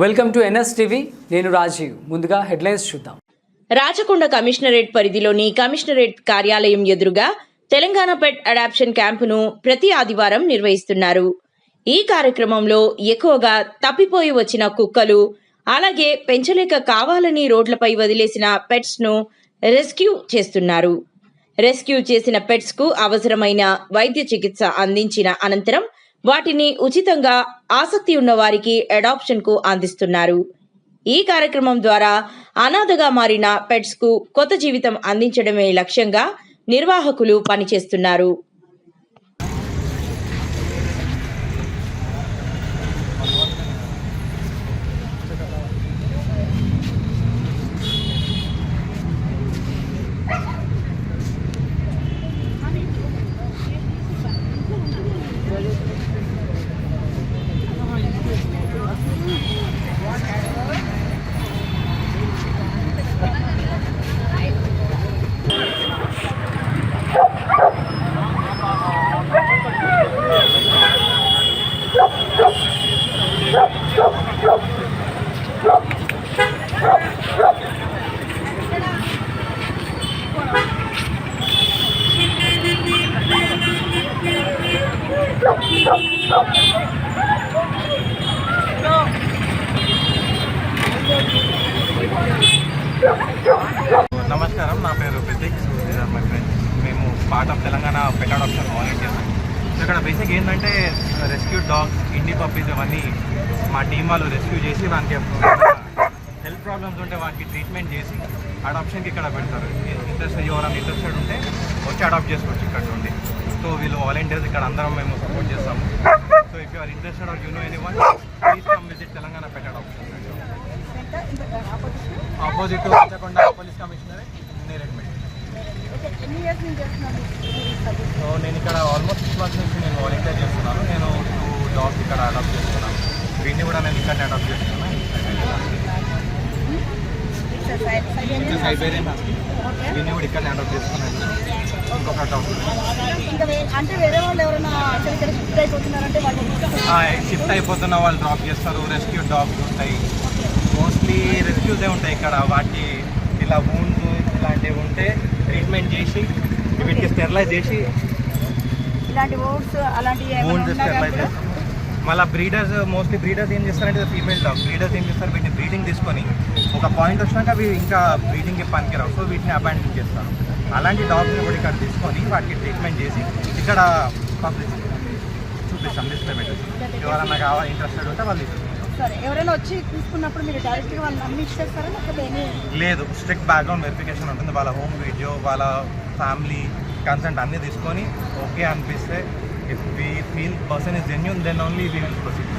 Welcome to NS TV. నేను రాజీవ్. ముందుగా headlines చూద్దాం. రాచకొండ కమిషనరేట్ పరిధిలోని కమిషనరేట్ కార్యాలయం ఎదురుగా తెలంగాణ పెట్ అడాప్షన్ క్యాంపును ప్రతి ఆదివారం నిర్వహిస్తున్నారు. ఈ కార్యక్రమంలో ఎక్కువగా తప్పిపోయి వచ్చిన కుక్కలు అలాగే పెంచలేక కావాలని రోడ్లపై వదిలేసిన పెట్స్ను రెస్క్యూ చేస్తున్నారు. రెస్క్యూ చేసిన పెట్స్కు అవసరమైన వైద్య చికిత్స అందించిన అనంతరం వాటిని ఉచితంగా ఆసక్తి ఉన్న వారికి అడాప్షన్కు అందిస్తున్నారు. ఈ కార్యక్రమం ద్వారా అనాథగా మారిన పెట్స్కు కొత్త జీవితం అందించడమే లక్ష్యంగా నిర్వాహకులు పనిచేస్తున్నారు నమస్కారం నా పేరు Prateek so these are my friends మేము part of Telangana pet adoption volunteer so ఇక్కడ బేసిక్ ఏంటంటే రెస్క్యూ డాగ్స్ ఇండి పప్పీస్ ఇవన్నీ మా టీం వాళ్ళు రెస్క్యూ చేసి వానికి హెల్త్ ప్రాబ్లమ్స్ ఉంటే వాటికి ట్రీట్మెంట్ చేసి అడాప్షన్కి ఇక్కడ పెడతారు. ఇంట్రెస్ట్ ఎవరైనా ఇంట్రెస్టెడ్ ఉంటే వచ్చి అడాప్ట్ చేసుకోవచ్చు ఇక్కడ నుండి. సో వీళ్ళు వాలంటీర్స్ ఇక్కడ అందరం మేము సపోర్ట్ చేస్తాము. So if you're interested or you know anyone please come visit Telangana pet adoption opposite police commissioner ఎన్ని ఇయర్స్ నుంచి చేస్తున్నాను సో నేను ఇక్కడ ఆల్మోస్ట్ సిక్స్ మంత్స్ నుంచి నేను వాలంటీర్ చేస్తున్నాను. నేను టూ డాగ్స్ ఇక్కడ అడాప్ట్ చేస్తున్నాను. వీటిని కూడా నేను ఇక్కడ అడాప్ట్ చేస్తున్నాను. వీటిని కూడా ఇక్కడ అడాప్ట్ చేస్తున్నాను. ఇంకొక అంటే వేరే వాళ్ళు ఎవరైనా అసలు ఇక్కడ షిఫ్ట్ అయిపోతున్నారంటే వాళ్ళు షిఫ్ట్ అయిపోతున్న వాళ్ళు డ్రాప్ చేస్తారు రెస్క్యూ డాగ్స్ ఉంటాయి. మోస్ట్లీ రెస్క్యూసే ఉంటాయి ఇక్కడ. వాటి ఇలా వూన్స్ ఇలాంటివి ఉంటే ట్రీట్మెంట్ చేసి వీటికి స్టెరిలైజ్ చేసి ఇలాంటి ఓట్స్ మళ్ళీ బ్రీడర్స్ మోస్ట్లీ బ్రీడర్స్ ఏం చేస్తారంటే ఫీమేల్ డాగ్. బ్రీడర్స్ ఏం చేస్తారు? వీటిని బ్రీడింగ్ తీసుకొని ఒక పాయింట్ వచ్చినాక అవి ఇంకా బ్రీడింగ్కి పనికిరావు సో వీటిని అబాండన్ చేస్తారు. అలాంటి డాగ్స్ని కూడా ఇక్కడ తీసుకొని వాటికి ట్రీట్మెంట్ చేసి ఇక్కడ పబ్లిక్ చూపిస్తాం డిస్ప్లే పెట్టేసి ఎవరన్నా కావాలి ఇంట్రెస్టెడ్ ఉంటే వాళ్ళు ఎవరైనా వచ్చి మీరు లేదు స్ట్రిక్ట్ బ్యాక్గ్రౌండ్ వెరిఫికేషన్ ఉంటుంది. వాళ్ళ హోమ్ వీడియో వాళ్ళ ఫ్యామిలీ కన్సెంట్ అన్నీ తీసుకొని ఓకే అనిపిస్తే if we feel person is genuine then only we will proceed